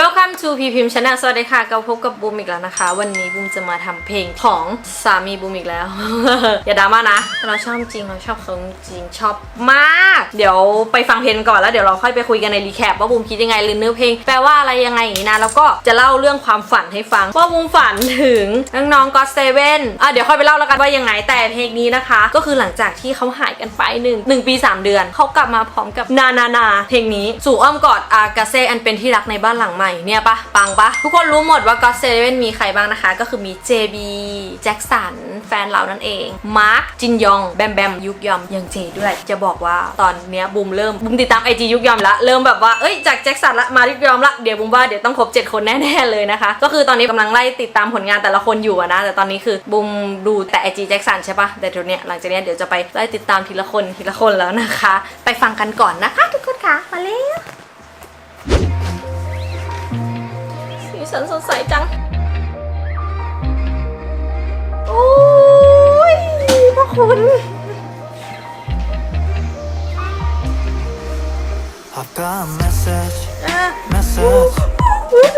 Welcome to พีพิมพ์ชาแนลสวัสดีค่ะก็พบกับบูมอีกแล้วนะคะ วันนี้บูมจะมาทำเพลงของสามีบูมอีกแล้ว อย่าดราม่านะ เราชอบจริงเราชอบเขาจริงชอบมาก เดี๋ยวไปฟังเพลงก่อนแล้วเดี๋ยวเราค่อยไปคุยกันในรีแคปว่าบูมคิดยังไงหรือเนื้อเพลง แปลว่าอะไรยังไงอย่างนี้นะ แล้วก็จะเล่าเรื่องความฝันให้ฟังว่าบูมฝันถึงน้องๆก็เซเว่นอะเดี๋ยวค่อยไปเล่าแล้วกันว่ายังไงแต่เพลงนี้นะคะ ก็คือหลังจากที่เขาหายกันไปหนึ่งหนึ่งปีสามเดือนเขากลับมาพร้อมกับนานานาเพลงนี้สู่อ้อมกอดอากาเซอันเป็นที่รักในบ้านหลังใหม่เนี่ยปะปังปะทุกคนรู้หมดว่าก็เซเว่นมีใครบ้างนะคะ ก็คือมี JB แจ็คสันแฟนเรานั่นเองมาร์คจินยองแบมแบมยุกยอมยังเจด้วย จะบอกว่าตอนเนี้ยบูมเริ่มบูมติดตามไอจียุกยอมละเริ่มแบบว่าเอ้ยจากแจ็คสันละมายุกยอมละเดี๋ยวบูมว่าเดี๋ยวต้องครบ 7 คนแน่ๆเลยนะคะ ก็คือตอนนี้กำลังไล่ติดตามผลงานแต่ละคนอยู่นะแต่ตอนนี้คือบูมดูแต่ไอจีแจ็คสันใช่ปะแต่เดี๋ยวเนี้ยหลังจากนี้เดี๋ยวจะไปไล่ติดตามทีละคนทีละคนแล้วนะคะ ไปฟังกันก่อนนะคะ ทุกคนค่ะมาแล้ว สีสันสดใสจัง โอ้ยพ่อคุณ I've got a message, อ่ะ message.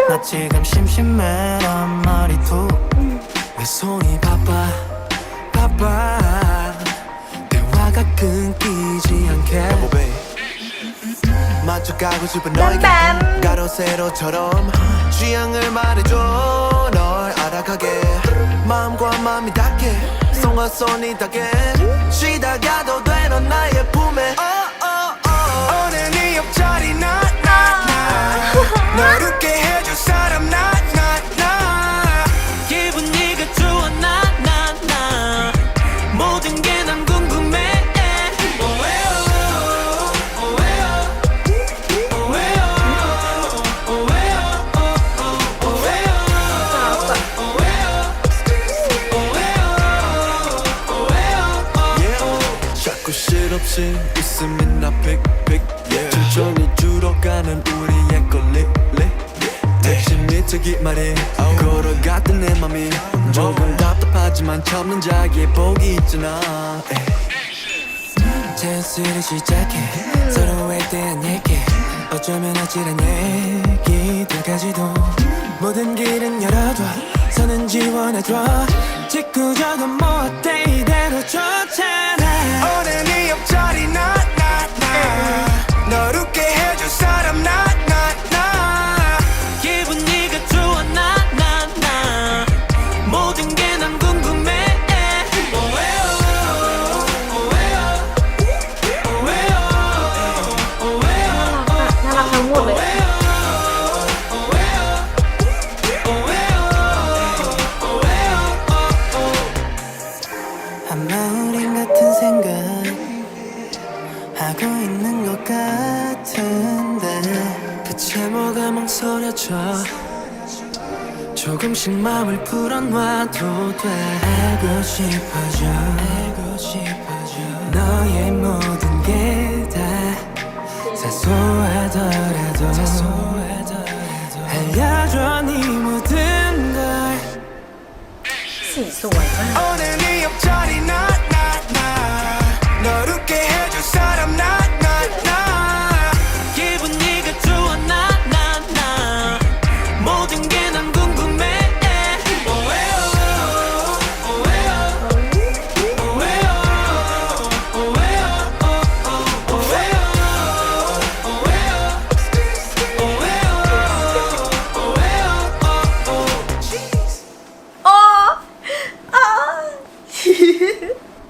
나 지금 심심해란 말이도 내 손이 바빠, 바빠. 대화가 끊기지 않게. 만족하고 싶은 너에게. 가로세로처럼 취향을 말해줘. 널 알아가게. 마음과 마음이 닿게. 손과 손이 닿게. 쉬다 가도 돼넌 나의 실없이 웃으면 나 픽픽 천천히 줄어가는 우리의 걸리 택시 미치기 말해 걸어갔던 내 맘이 조금 답답하지만 참는 자기의 복이 있잖아. 찬스를 시작해. 서로에 대한 얘기. 어쩌면 아찔한 얘기들까지도 모든 길은 열어둬. 선은 지원해줘. 짓궂어도 뭐 어때? 이대로 좋잖아 오늘 네 옆자리 나나나 널 웃게 해줄 사람 나나나 기분 네가 좋아 나나나 모든 게 난 궁금해 오해요 오해요 น่ารักทั้งหมดเลย 아마 우린 같은 생각 하고 있는 것 같은데 부채 뭐가 망설여져 조금씩 마음을 풀어놔도 돼. 알고 싶어져 알고 싶어져. 너의 모든 게 다 사소하더라도 사소하더라도. 알려줘 네 모든 걸. 네, 오늘 네 옆자리 나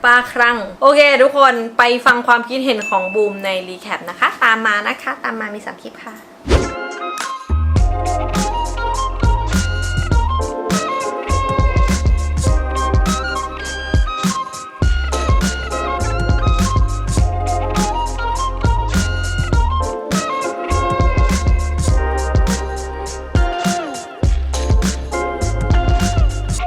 ป้าครั่ง โอเค ทุกคนไปฟังความคิดเห็นของบูมในรีแคปนะคะ ตามมานะคะ ตามมามีสามคลิปค่ะ